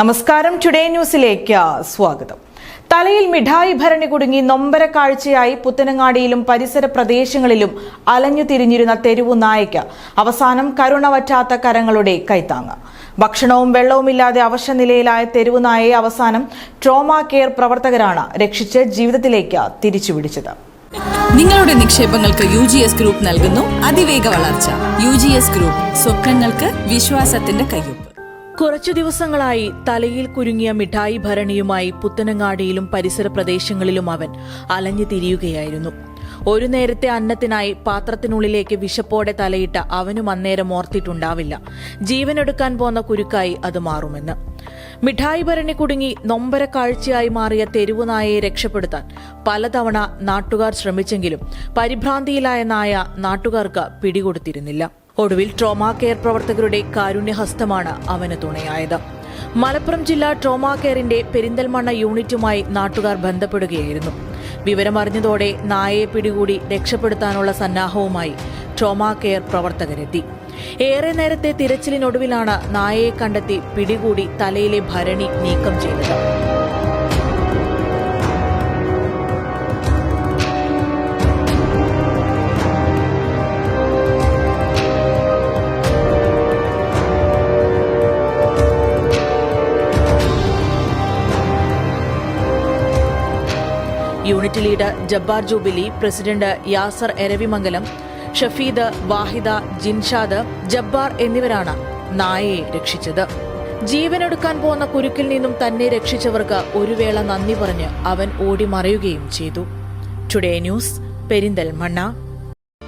നമസ്കാരം. ടുഡേ ന്യൂസിലേക്ക് സ്വാഗതം. തലയിൽ മിഠായി ഭരണി കുടുങ്ങി നൊമ്പര കാഴ്ചയായി പുത്തനങ്ങാടിയിലും പരിസര പ്രദേശങ്ങളിലും അലഞ്ഞു തിരിഞ്ഞിരുന്ന തെരുവു നായയ്ക്ക് അവസാനം കരുണവറ്റാത്ത കരങ്ങളുടെ കൈത്താങ്ങ്. ഭക്ഷണവും വെള്ളവുമില്ലാതെ അവശനിലയിലായ തെരുവു നായയെ അവസാനം ട്രോമ കെയർ പ്രവർത്തകരാണ് രക്ഷിച്ച് ജീവിതത്തിലേക്ക് തിരിച്ചുപിടിച്ചത്. നിങ്ങളുടെ നിക്ഷേപങ്ങൾക്ക് യു ജി എസ് ഗ്രൂപ്പ് നൽകുന്നു. അതിവേഗ വളർച്ച. യു ജി എസ് ഗ്രൂപ്പ് സ്വപ്നങ്ങൾക്ക് വിശ്വാസത്തിന്റെ കയ്യൊപ്പ്. കുറച്ചു ദിവസങ്ങളായി തലയിൽ കുരുങ്ങിയ മിഠായി ഭരണിയുമായി പുത്തനങ്ങാടിയിലും പരിസര പ്രദേശങ്ങളിലും അവൻ അലഞ്ഞു തിരിയുകയായിരുന്നു. ഒരു നേരത്തെ അന്നത്തിനായി പാത്രത്തിനുള്ളിലേക്ക് വിശപ്പോടെ തലയിട്ട അവനും അന്നേരം ഓർത്തിട്ടുണ്ടാവില്ല. ജീവനെടുക്കാൻ പോന്ന കുരുക്കായി അത് മാറുമെന്ന്. മിഠായി ഭരണി കുടുങ്ങി നൊമ്പര കാഴ്ചയായി മാറിയ തെരുവുനായയെ രക്ഷപ്പെടുത്താൻ പലതവണ നാട്ടുകാർ ശ്രമിച്ചെങ്കിലും പരിഭ്രാന്തിയിലായ നായ നാട്ടുകാർക്ക് പിടികൊടുത്തിരുന്നില്ല. ഒടുവിൽ ട്രോമാ കെയർ പ്രവർത്തകരുടെ കാരുണ്യഹസ്തമാണ് അവന് തുണയായത്. മലപ്പുറം ജില്ലാ ട്രോമാ കെയറിന്റെ പെരിന്തൽമണ്ണ യൂണിറ്റുമായി നാട്ടുകാർ ബന്ധപ്പെടുകയായിരുന്നു. വിവരമറിഞ്ഞതോടെ നായയെ പിടികൂടി രക്ഷപ്പെടുത്താനുള്ള സന്നാഹവുമായി ട്രോമാ കെയർ പ്രവർത്തകരെത്തി. ഏറെ നേരത്തെ തിരച്ചിലിനൊടുവിലാണ് നായയെ കണ്ടെത്തി പിടികൂടി തലയിലെ ഭരണി നീക്കം ചെയ്തത്. Unit leader Jabbar Jubili president Yasar Eravimangalam Shafeed Vahida Jinshad Jabbar എന്നിവരാണ് നായയെ രക്ഷിച്ചത്. ജീവനെടുക്കാൻ പോന്ന കുരുക്കിൽ നിന്നും തന്നെ രക്ഷിച്ചവർക്ക് ഒരു വേള നന്ദി പറഞ്ഞ് അവൻ ഓടി മറയുകയും ചെയ്തു. Today news Perinthalmanna.